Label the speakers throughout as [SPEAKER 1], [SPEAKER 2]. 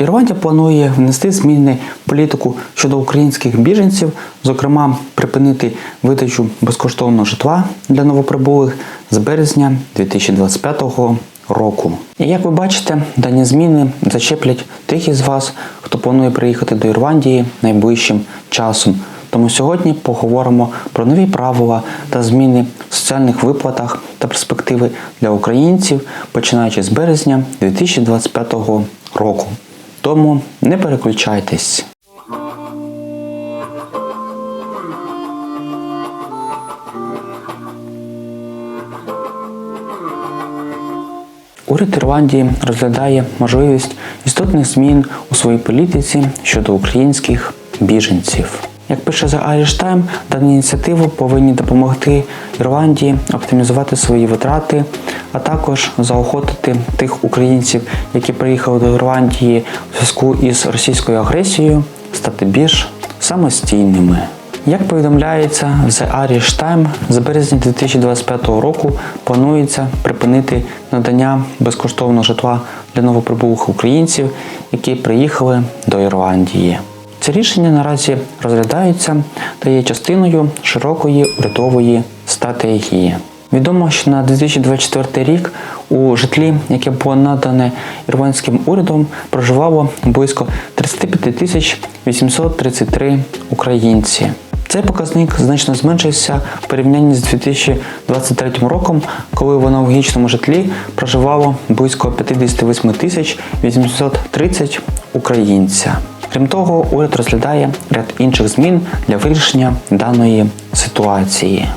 [SPEAKER 1] Ірландія планує внести зміни в політику щодо українських біженців, зокрема припинити видачу безкоштовного житла для новоприбулих з березня 2025 року. І як ви бачите, дані зміни зачеплять тих із вас, хто планує приїхати до Ірландії найближчим часом. Тому сьогодні поговоримо про нові правила та зміни в соціальних виплатах та перспективи для українців, починаючи з березня 2025 року. Тому не переключайтесь. Уряд Ірландії розглядає можливість істотних змін у своїй політиці щодо українських біженців. Як пише The Irish Times, дані ініціативи повинні допомогти Ірландії оптимізувати свої витрати, а також заохотити тих українців, які приїхали до Ірландії зв'язку із російською агресією, стати більш самостійними. Як повідомляється The Irish Times, з березня 2025 року планується припинити надання безкоштовного житла для новоприбулих українців, які приїхали до Ірландії. Це рішення наразі розглядається та є частиною широкої урядової стратегії. Відомо, що на 2024 рік у житлі, яке було надане ірландським урядом, проживало близько 35 тисяч 833 українці. Цей показник значно зменшився в порівнянні з 2023 роком, коли в аналогічному житлі проживало близько 58 тисяч 830 українця. Крім того, уряд розглядає ряд інших змін для вирішення даної ситуації.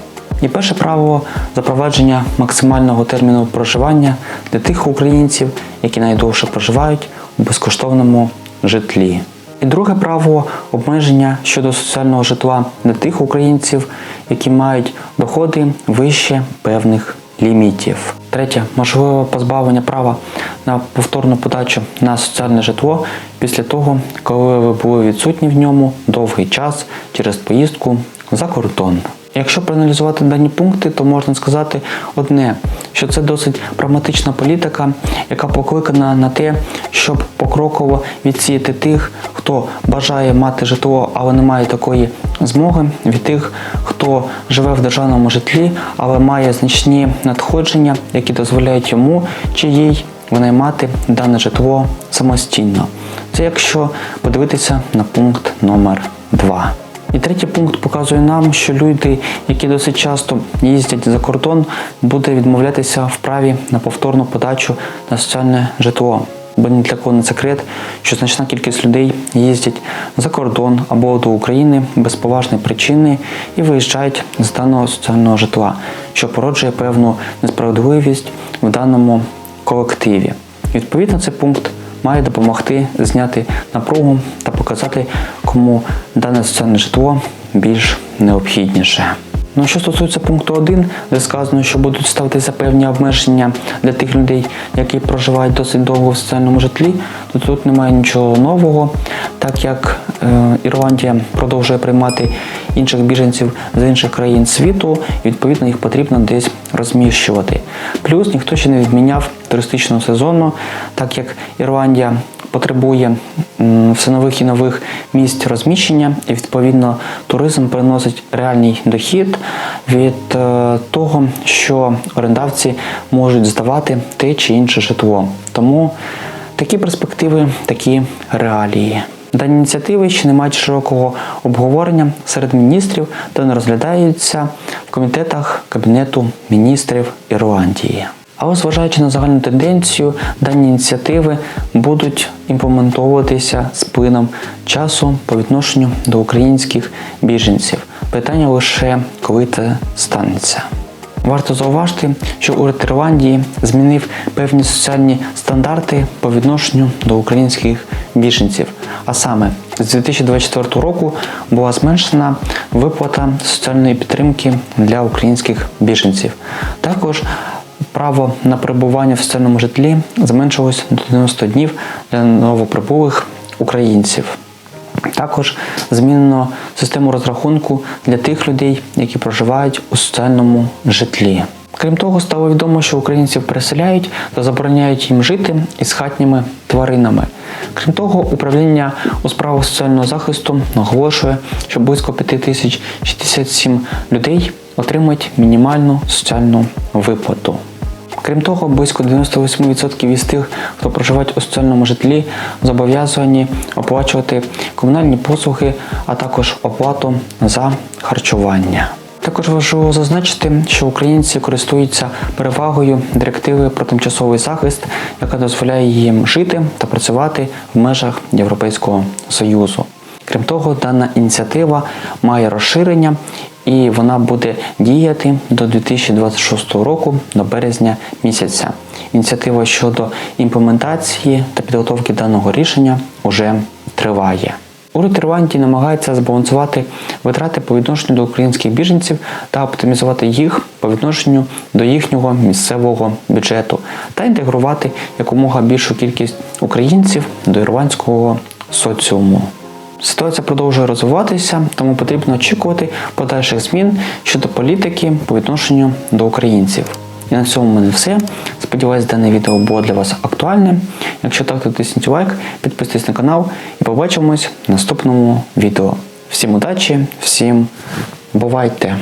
[SPEAKER 1] І перше правило запровадження максимального терміну проживання для тих українців, які найдовше проживають у безкоштовному житлі. І друге правило обмеження щодо соціального житла для тих українців, які мають доходи вище певних лімітів. Третє можливе позбавлення права на повторну подачу на соціальне житло після того, коли ви були відсутні в ньому довгий час через поїздку за кордон. Якщо проаналізувати дані пункти, то можна сказати одне, що це досить прагматична політика, яка покликана на те, щоб покроково відсіяти тих, хто бажає мати житло, але не має такої змоги, від тих, хто живе в державному житлі, але має значні надходження, які дозволяють йому чи їй винаймати дане житло самостійно. Це якщо подивитися на пункт номер 2. І третій пункт показує нам, що люди, які досить часто їздять за кордон, буде відмовлятися в праві на повторну подачу на соціальне житло. Бо ні для кого не секрет, що значна кількість людей їздять за кордон або до України без поважної причини і виїжджають з даного соціального житла, що породжує певну несправедливість в даному колективі. Відповідно, цей пункт має допомогти зняти напругу та показати, кому дане соціальне житло більш необхідніше. Ну, що стосується пункту 1, де сказано, що будуть ставитися певні обмеження для тих людей, які проживають досить довго в соціальному житлі, то тут немає нічого нового, так як е, Ірландія продовжує приймати інших біженців з інших країн світу, і відповідно їх потрібно десь розміщувати. Плюс ніхто ще не відміняв туристичного сезону, так як Ірландія потребує все нових і нових місць розміщення, і відповідно туризм приносить реальний дохід від е, того, що орендавці можуть здавати те чи інше житло. Тому такі перспективи, такі реалії. Дані ініціативи ще не мають широкого обговорення серед міністрів та не розглядаються в комітетах Кабінету міністрів Ірландії. Але зважаючи на загальну тенденцію, дані ініціативи будуть імплементовуватися з плином часу по відношенню до українських біженців. Питання лише коли це станеться. Варто зауважити, що уряд Ірландії змінив певні соціальні стандарти по відношенню до українських біженців. А саме з 2024 року була зменшена виплата соціальної підтримки для українських біженців. Також право на перебування в соціальному житлі зменшилось до 90 днів для новоприбулих українців. Також змінено систему розрахунку для тих людей, які проживають у соціальному житлі. Крім того, стало відомо, що українців переселяють та забороняють їм жити із хатніми тваринами. Крім того, управління у справах соціального захисту наголошує, що близько 5067 людей отримують мінімальну соціальну виплату. Крім того, близько 98% із тих, хто проживають у соціальному житлі, зобов'язані оплачувати комунальні послуги, а також оплату за харчування. Також важливо зазначити, що українці користуються перевагою директиви про тимчасовий захист, яка дозволяє їм жити та працювати в межах Європейського Союзу. Крім того, дана ініціатива має розширення і вона буде діяти до 2026 року, до березня місяця. Ініціатива щодо імплементації та підготовки даного рішення вже триває. Уряд Ірландії намагається збалансувати витрати по відношенню до українських біженців та оптимізувати їх по відношенню до їхнього місцевого бюджету та інтегрувати якомога більшу кількість українців до ірландського соціуму. Ситуація продовжує розвиватися, тому потрібно очікувати подальших змін щодо політики по відношенню до українців. І на цьому в мене все. Сподіваюсь, дане відео було для вас актуальним. Якщо так, то тисніть лайк, підписуйтесь на канал і побачимось в наступному відео. Всім удачі, всім бувайте!